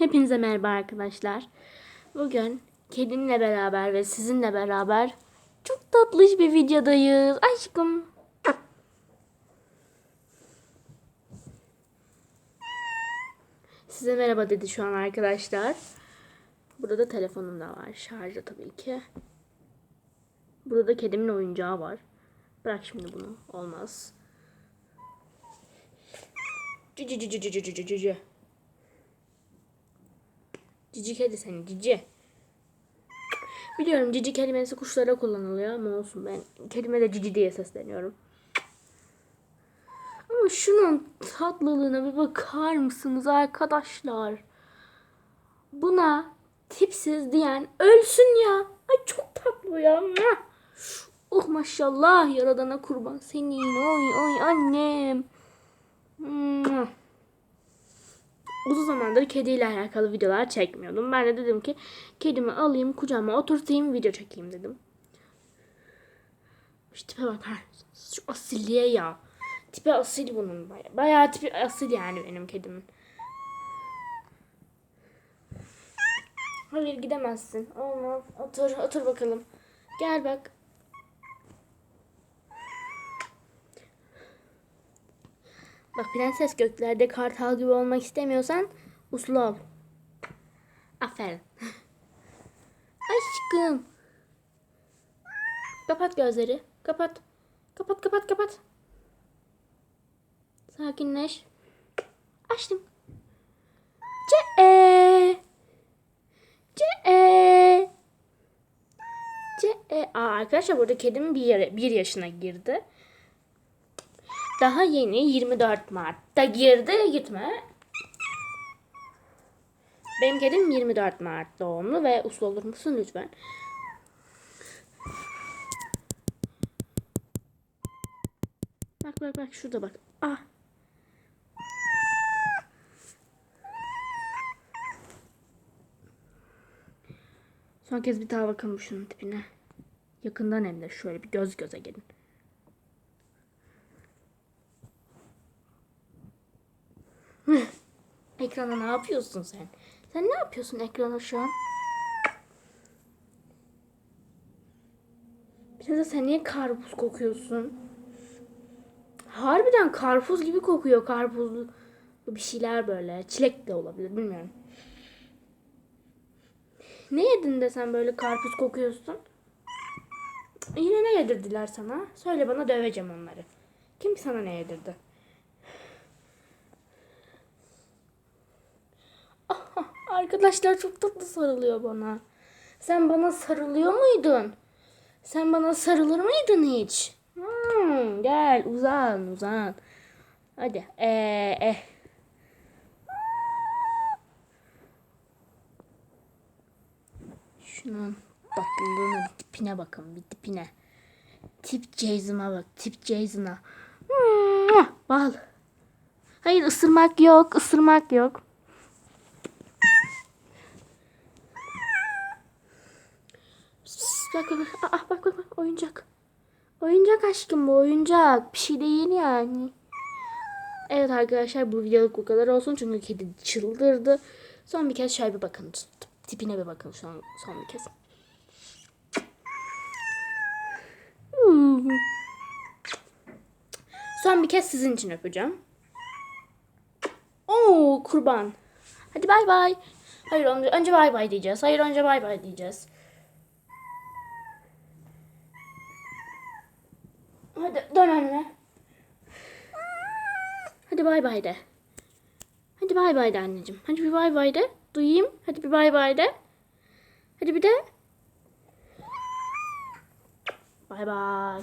Hepinize merhaba arkadaşlar. Bugün kedimle beraber ve sizinle beraber çok tatlış bir videodayız. Aşkım. Size merhaba dedi şu an arkadaşlar. Burada da telefonum da var. Şarjda tabii ki. Burada da kedimin oyuncağı var. Bırak şimdi bunu. Olmaz. Cici cici cici cici cici. Cici kedi seni cici. Biliyorum cici kelimesi kuşlara kullanılıyor ama olsun ben kelime de cici diye sesleniyorum. Ama şunun tatlılığına bir bakar mısınız arkadaşlar? Buna tipsiz diyen ölsün ya. Ay çok tatlı ya. Oh maşallah yaradana kurban senin. Oy oy annem. Uzun zamandır kediyle alakalı videolar çekmiyordum. Ben de dedim ki kedimi alayım kucağıma oturtayım video çekeyim dedim. Şu tipe bakar mısınız? Şu asilliğe ya. Tipi asil bunun baya. Bayağı tipi asil yani benim kedimin. Hayır gidemezsin. Olmaz. Otur, otur bakalım. Gel bak. Bak prenses göklerde kartal gibi olmak istemiyorsan uslu ol. Aferin. Aşkım. Kapat gözleri. Kapat. Kapat kapat kapat. Sakinleş. Açtım. Ce e. Ce e. Ce e. Aa, arkadaşlar burada kedim bir, yere, bir yaşına girdi. Daha yeni 24 Mart'ta girdi gitme. Benim kedim 24 Mart doğumlu ve uslu olur musun lütfen? Bak bak bak şurada bak. Ah. Son kez bir daha bakalım şunun tipine. Yakından hem de şöyle bir göz göze gelin. Ekrana ne yapıyorsun sen? Sen ne yapıyorsun ekrana şu an? De sen niye karpuz kokuyorsun? Harbiden karpuz gibi kokuyor karpuzlu bir şeyler böyle. Çilek de olabilir bilmiyorum. Ne yedin de sen böyle karpuz kokuyorsun? Yine ne yedirdiler sana? Söyle bana döveceğim onları. Kim sana ne yedirdi? Arkadaşlar çok tatlı sarılıyor bana. Sen bana sarılıyor muydun? Sen bana sarılır mıydın hiç? Hmm, gel uzan uzan. Hadi. Ee, eh. Şunun tatlılığına tipine bakın bir tipine. Tip Jason'a bak tip Jason'a. Hmm, bal. Hayır ısırmak yok ısırmak yok. Bak bak. Aa, bak bak bak oyuncak. Oyuncak aşkım bu oyuncak. Bir şey değil yani. Evet arkadaşlar bu videoluk bu kadar olsun. Çünkü kedi çıldırdı. Son bir kez şöyle bir bakın. Tipine bir bakın son, son bir kez. Son bir kez sizin için öpeceğim. Oo kurban. Hadi bay bay. Hayır önce, önce bay bay diyeceğiz. Hayır önce bay bay diyeceğiz. Hadi dön önüne. Hadi bay bay de. Hadi bay bay de anneciğim. Hadi bir bay bay de. Duyayım. Hadi bir bay bay de. Hadi bir de. Bay bay.